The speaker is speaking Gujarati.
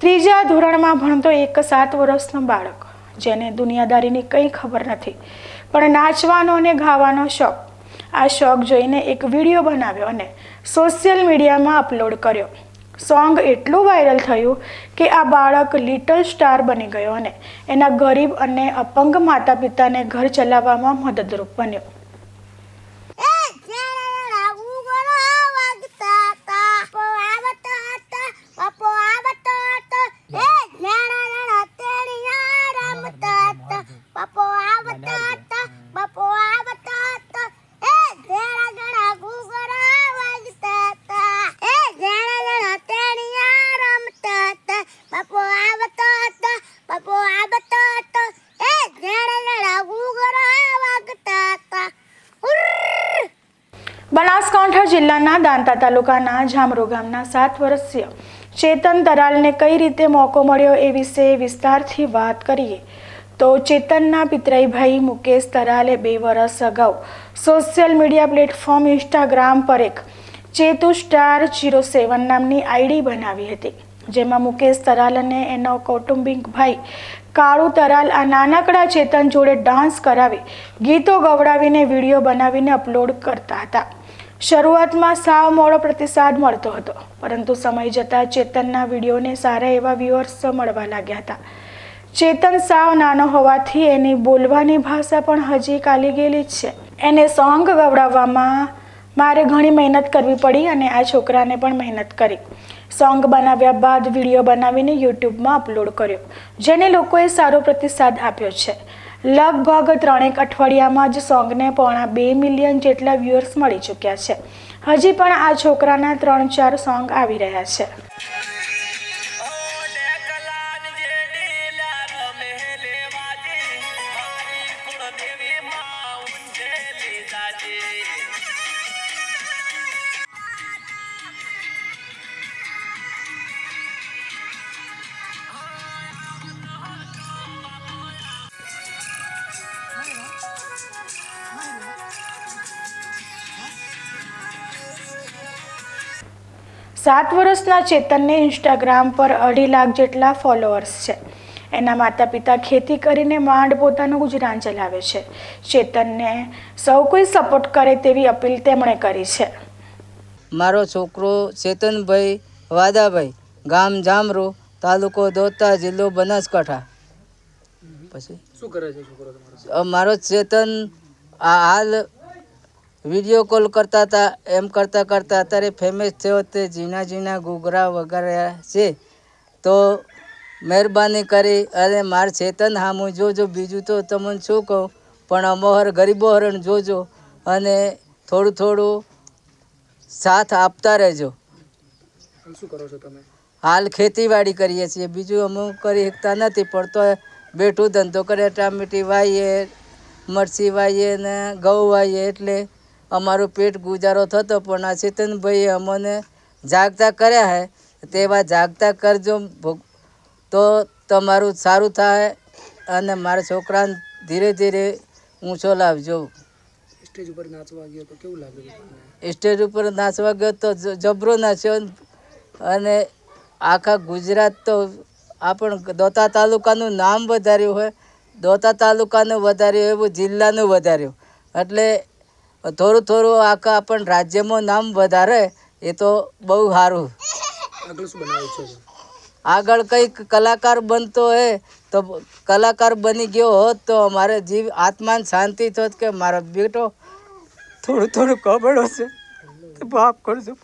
ત્રીજા ધોરણમાં ભણતો એક સાત વર્ષનો બાળક, જેને દુનિયાદારીની કંઈ ખબર નથી, પણ નાચવાનો અને ગાવાનો શોખ. આ શોખ જોઈને એક વીડિયો બનાવ્યો અને સોશિયલ મીડિયામાં અપલોડ કર્યો. સોંગ એટલું વાયરલ થયું કે આ બાળક લિટલ સ્ટાર બની ગયો અને એના ગરીબ અને અપંગ માતા પિતાને ઘર ચલાવવામાં મદદરૂપ બન્યો એ ઝાડા ઉગરો વાગતા તા પો આવતા હતા બાપો આવતા હતા એ ઝાડા તેડિયા રમતા હતા બાપો આવતા હતા બાપો આવતા હતા એ ઝાડા ઝાડા ઉગરો વાગતા તા એ ઝાડા તેડિયા રમતા હતા બાપો આવતા હતા બાપો આવતા હતા એ ઝાડા ઝાડા ઉગરો વાગતા હતા ઉર્ર બનાસકાંઠા જિલ્લાના દાંતા તાલુકાના જામરો ગામના સાત વર્ષીય ચેતન તરાલને કઈ રીતે મોકો મળ્યો એ વિશે વિસ્તારથી વાત કરીએ. તો ચેતનના પિતરાઈભાઈ મુકેશ તરાલે બે વર્ષ અગાઉ સોશિયલ મીડિયા પ્લેટફોર્મ ઇન્સ્ટાગ્રામ પર એક ચેતુ સ્ટાર જીરો સેવન નામની આઈડી બનાવી હતી, જેમાં મુકેશ તરાલ અને એનો કૌટુંબિક ભાઈ કાળુ તરાલ આ નાનકડા ચેતન જોડે ડાન્સ કરાવી ગીતો ગવડાવીને વીડિયો બનાવીને અપલોડ કરતા હતા. શરૂઆતમાં સાવ મોડો પ્રતિસાદ મળતો હતો, પરંતુ સમય જતાં ચેતનના વિડીયોને સારા એવા વ્યુઅર્સ મળવા લાગ્યા હતા. ચેતન સાવ નાનો હોવાથી એની બોલવાની ભાષા પણ હજી કાલી ગયેલી જ છે. એને સોંગ ગવડાવવામાં મારે ઘણી મહેનત કરવી પડી અને આ છોકરાને પણ મહેનત કરી. સોંગ બનાવ્યા બાદ વીડિયો બનાવીને યુટ્યુબમાં અપલોડ કર્યો, જેને લોકોએ સારો પ્રતિસાદ આપ્યો છે. લગભગ ત્રણેક અઠવાડિયામાં જ સોંગને પોણા બે મિલિયન જેટલા વ્યુઅર્સ મળી ચૂક્યા છે. હજી પણ આ છોકરાના ત્રણ ચાર સોંગ આવી રહ્યા છે. સાત વર્ષના ચેતનને ઇન્સ્ટાગ્રામ પર અઢી લાખ જેટલા ફોલોઅર્સ છે. એના માતા પિતા ખેતી કરીને માંડ પોતાનું ગુજરાન ચલાવે છે. ચેતનને સૌ કોઈ સપોર્ટ કરે તેવી અપીલ તેમણે કરી છે. મારો છોકરો ચેતનભાઈ વાદાભાઈ ગામ જામરો તાલુકો દોતા જિલ્લો બનાસકાંઠા. પછી? શું કરે છે છોકરો મારો ચેતન આ હાલ વીડિયો કોલ કરતા હતા એમ કરતાં કરતાં અત્યારે ફેમસ થયો તે ઝીણા ઝીણા ઘૂઘરા વગેરે છે. તો મહેરબાની કરી અને માર ચેતન હામું જોજો બીજું તો તમને શું કહું? પણ અમોહર ગરીબો હરણ જોજો અને થોડું થોડું સાથ આપતા રહેજો. શું કરો છો તમે? હાલ ખેતીવાડી કરીએ છીએ. બીજું અમુક કરી શકતા નથી પણ તો બેઠું ધંધો કરે ટામેટી વાવીએ મરચી વાવીએ ને ઘઉં વાવીએ એટલે અમારું પેટ ગુજારો થતો પણ આ ચેતનભાઈએ અમને જાગતા કર્યા હે. તેવા જાગતા કરજો ભોગ- તો તમારું સારું થાય અને મારા છોકરાને ધીરે ધીરે ઊંચો લાવજો. સ્ટેજ ઉપર નાચવા ગયો તો કેવું લાગ્યું સ્ટેજ ઉપર નાચવા ગયો તો જબરો નાચ્યો અને આખા ગુજરાત તો આપણ દોતા તાલુકાનું નામ વધાર્યું હોય દોતા તાલુકાનું વધાર્યું એવું જિલ્લાનું વધાર્યું. એટલે થોડું થોડું આખા આપણ રાજ્યમાં નામ વધારે એ તો બહુ સારું. આગળ શું કંઈક કલાકાર બનતો હે તો કલાકાર બની ગયો હોત તો અમારે જીવ આત્માને શાંતિ થોત કે મારો બેટો થોડું થોડું કબડો છે. બાપ કરજો.